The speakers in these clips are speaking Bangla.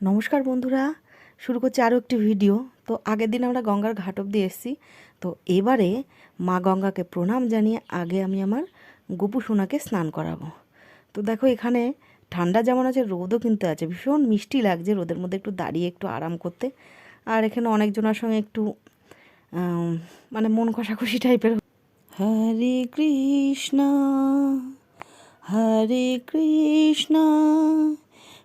নমস্কার বন্ধুরা, শুরু করছি আরও একটি ভিডিও। তো আগের দিন আমরা গঙ্গার ঘাট অব্দি এসেছি। তো এবারে মা গঙ্গাকে প্রণাম জানিয়ে আগে আমি আমার গোপু সোনাকে স্নান করাবো। তো দেখো এখানে ঠান্ডা যেমন আছে, রোদও কিন্তু আছে। ভীষণ মিষ্টি লাগছে রোদের মধ্যে একটু দাঁড়িয়ে, একটু আরাম করতে। আর এখানে অনেকজনের সঙ্গে একটু মানে মন কষাকষি টাইপের হরে কৃষ্ণ হরে কৃষ্ণ।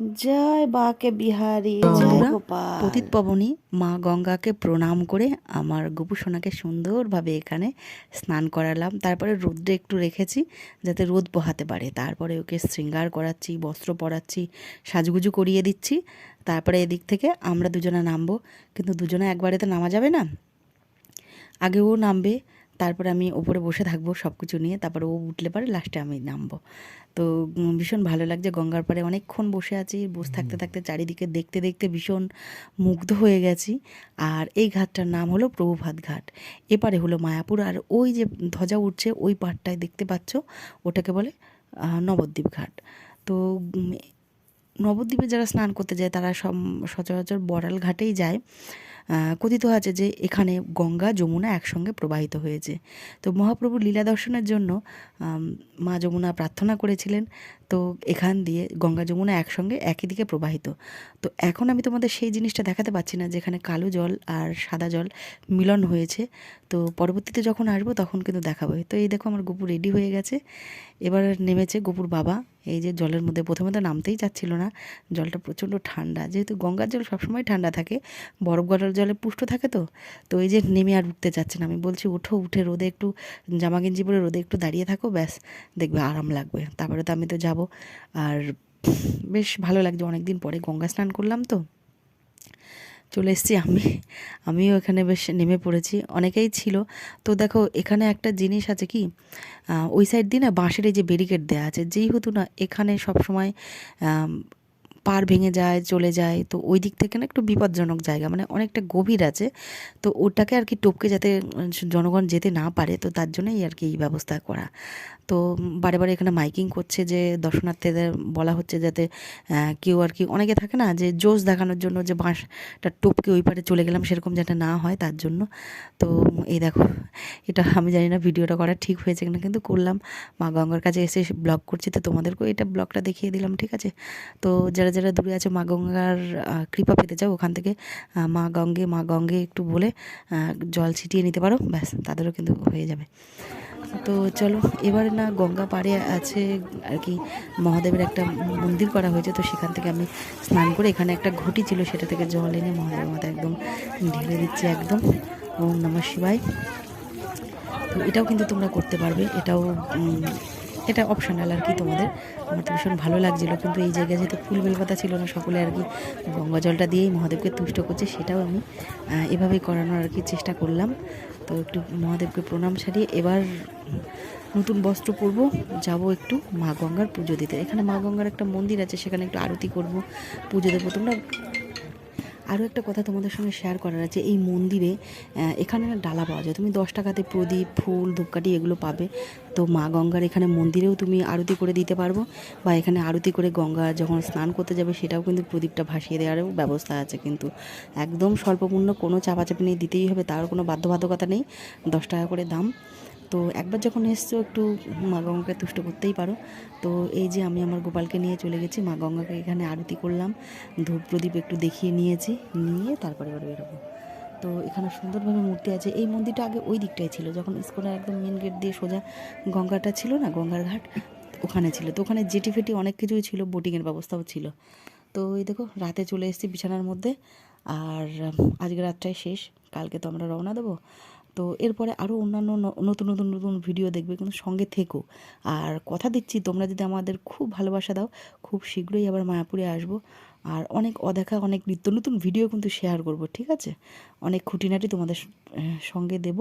জয় বাকে বিহারী জয় গোপাল। পতিত পবনী মা গঙ্গাকে প্রণাম করে আমার গোপু সোনাকে সুন্দরভাবে এখানে স্নান করালাম। তারপরে রোদ্রে একটু রেখেছি যাতে রোদ পোহাতে পারে। তারপরে ওকে শৃঙ্গার করাচ্ছি বস্ত্র পরাচ্ছি সাজগুজু করিয়ে দিচ্ছি। তারপরে এদিক থেকে আমরা দুজনে নামবো। কিন্তু দুজনে একবারে তো নামা যাবে না। আগে ও নামবে তারপরে আমি ওপরে বসে থাকব সব কিছু নিয়ে তারপরে ও উঠলে পারে লাস্টে আমি নামবো। তো ভীষণ ভালো লাগছে গঙ্গার পাড়ে। অনেকক্ষণ বসে আছি বসে থাকতে থাকতে চারিদিকে দেখতে দেখতে ভীষণ মুগ্ধ হয়ে গেছি। আর এই ঘাটটার নাম হলো প্রভুভাত ঘাট। এপারে হলো মায়াপুর। আর ওই যে ধ্বজা উঠছে ওই পাড়টায় দেখতে পাচ্ছ ওটাকে বলে নবদ্বীপ ঘাট। তো নবদ্বীপে যারা স্নান করতে যায় তারা সব সচরাচর বড়াল ঘাটেই যায়। কথিত আছে যে এখানে গঙ্গা যমুনা একসঙ্গে প্রবাহিত হয়েছে। তো মহাপ্রভুর লীলা দর্শনের জন্য মা যমুনা প্রার্থনা করেছিলেন। তো এখান দিয়ে গঙ্গা যমুনা একসঙ্গে একই দিকে প্রবাহিত। তো এখন আমি তোমাদের সেই জিনিসটা দেখাতে পাচ্ছি না, যেখানে কালো জল আর সাদা জল মিলন হয়েছে। তো পরবর্তীতে যখন আসব তখন কিন্তু দেখাবো তো এই দেখো আমার গপুর রেডি হয়ে গেছে। এবার নেমেছে গপুর বাবা। এই যে জলের মধ্যে প্রথমে তো নামতেই চাচ্ছিল না, জলটা প্রচণ্ড ঠান্ডা। যেহেতু গঙ্গার জল সবসময় ঠান্ডা থাকে, বরফ গলার জলে পুষ্ট থাকে তো? তো এই যে নেমে আর উঠতে চাচ্ছে না। আমি বলছি, ওঠো, উঠে রোদে একটু জামা গেঞ্জি পরে রোদে একটু দাঁড়িয়ে থাকো, ব্যাস, দেখবে আরাম লাগবে। তারপরে তো আমি তো যাব। আর বেশ ভালো লাগছে অনেক দিন পরে গঙ্গা স্নান করলাম তো। চলে এসেছি আমি। আমিও এখানে বেশ নেমে পড়েছি। অনেকেই ছিল। তো দেখো, এখানে একটা জিনিস আছে কি ওই সাইড দিয়ে না বাঁশের এই যে ব্যারিকেড দেওয়া আছে যেই হতো না এখানে সবসময় পার ভেঙে যায়, চলে যায়। তো ওই দিক থেকে না একটু বিপজ্জনক জায়গা মানে অনেকটা গভীর আছে। তো ওটাকে আর কি টপকে যাতে জনগণ যেতে না পারে, তো তার জন্যই আর কি এই ব্যবস্থা করা। তো বারে বারে এখানে মাইকিং করছে যে, দর্শনার্থীদের বলা হচ্ছে যাতে কেউ আর কি, অনেকে থাকে না যে, জোশ দেখানোর জন্য যে বাঁশটা টপকে ওই পারে চলে গেলাম, সেরকম যাতে না হয় তার জন্য। তো এই দেখো, এটা আমি জানি না ভিডিওটা করা ঠিক হয়েছে কিনা, কিন্তু করলাম। মা গঙ্গার কাছে এসে ব্লগ করছি, তো তোমাদেরকেও এটা ব্লগটা দেখিয়ে দিলাম, ঠিক আছে? তো যারা যারা দূরে আছে, মা গঙ্গার কৃপা পেতে চাও ওখান থেকে মা গঙ্গে মা গঙ্গে একটু বলে জল ছিটিয়ে নিতে পারো, ব্যাস, তাদেরও কিন্তু হয়ে যাবে। তো চলো, এবার না গঙ্গা পাড়ে আছে আর কি, মহাদেবের একটা মন্দির করা হয়েছে, তো সেখান থেকে আমি স্নান করে এখানে একটা ঘটি ছিল, সেটা থেকে জল এনে মহাদেবের মাথায় একদম ঢেলে দিচ্ছি একদম, ওম নমঃ শিবায়। তো এটাও কিন্তু তোমরা করতে পারবে, এটাও এটা অপশনাল আর কি তোমাদের। আমার তো ভীষণ ভালো লাগছিল, কিন্তু এই জায়গায় যেহেতু ফুল বেলপাতা ছিল না সকলে আর কি গঙ্গা জলটা দিয়েই মহাদেবকে তুষ্ট করছে, সেটাও আমি এভাবেই করানোর আর কি চেষ্টা করলাম। তো একটু মহাদেবকে প্রণাম সারিয়ে এবার নতুন বস্ত্র পরবো, যাব একটু মা গঙ্গার পুজো দিতে। এখানে মা গঙ্গার একটা মন্দির আছে, সেখানে একটু আরতি করব, পুজো দেবো। তোমরা আরও একটা কথা তোমাদের সঙ্গে শেয়ার করার আছে, এই মন্দিরে এখানে না ডালা পাওয়া যায়। তুমি দশ টাকাতে প্রদীপ, ফুল, ধূপকাঠি এগুলো পাবে। তো মা গঙ্গার এখানে মন্দিরেও তুমি আরতি করে দিতে পারব বা এখানে আরতি করে গঙ্গা যখন স্নান করতে যাবে সেটাও কিন্তু প্রদীপটা ভাসিয়ে দেওয়ারও ব্যবস্থা আছে কিন্তু। একদম স্বল্পমূল্য কোনো চাপাচাপি নেই, দিতেই হবে, তার কোনো বাধ্যবাধকতা নেই। দশ টাকা করে দাম। তো একবার যখন এসছো, একটু মা গঙ্গাকে তুষ্ট করতেই পারো। তো এই যে আমি আমার গোপালকে নিয়ে চলে গেছি, মা গঙ্গাকে এখানে আরতি করলাম। ধূপ প্রদীপ একটু দেখিয়ে নিয়েছি, নিয়ে তারপরে এবার বেরোবো। তো এখানে সুন্দরভাবে মূর্তি আছে। এই মন্দিরটা আগে ওই দিকটাই ছিল, যখন ইস্কনের একদম মেন গেট দিয়ে সোজা গঙ্গাটা ছিল না, গঙ্গার ঘাট, ওখানে ছিল। তো ওখানে জেটি ফেটি অনেক কিছুই ছিল বোটিংয়ের ব্যবস্থাও ছিল। তো এই দেখো, রাতে চলে এসেছি বিছানার মধ্যে। আর আজকে রাতটাই শেষ, কালকে তো আমরা রওনা দেবো। তো এরপরে আরও অন্যান্য নতুন নতুন নতুন ভিডিও দেখবে, কিন্তু সঙ্গে থেকো। আর কথা দিচ্ছি, তোমরা যদি আমাদের খুব ভালোবাসা দাও, খুব শীঘ্রই আবার মায়াপুরে আসব। আর অনেক অদেখা, অনেক নিত্য নতুন ভিডিও কিন্তু শেয়ার করব, ঠিক আছে? অনেক খুঁটিনাটি তোমাদের সঙ্গে দেব।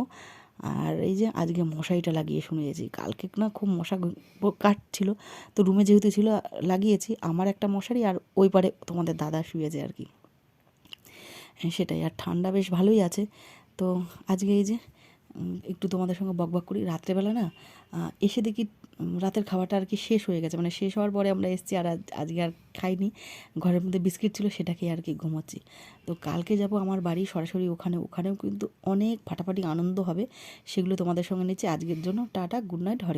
আর এই যে আজকে মশারিটা লাগিয়ে শুনেছি কালকে না খুব মশা কাটছিল। তো রুমে যেহেতু ছিল, লাগিয়েছি, আমার একটা মশারি আর ওই পারে তোমাদের দাদা শুয়েছে আর কি। সেটাই, আর ঠান্ডা বেশ ভালোই আছে। তো আজকে এই যে একটু তোমাদের সঙ্গে বকবক করি। রাত্রেবেলা না এসে দেখি রাতের খাবারটা আর কি শেষ হয়ে গেছে। মানে শেষ হওয়ার পরে আমরা এসেছি আর আজকে আর খাইনি। ঘরের মধ্যে বিস্কিট ছিল, সেটাকে আর কি ঘুমাচ্ছি। তো কালকে যাব আমার বাড়ি, সরাসরি ওখানে ওখানেও কিন্তু অনেক ফাটাফাটি আনন্দ হবে। সেগুলো তোমাদের সঙ্গে নিচ্ছি। আজকের জন্য টাটা, গুড নাইট, হরে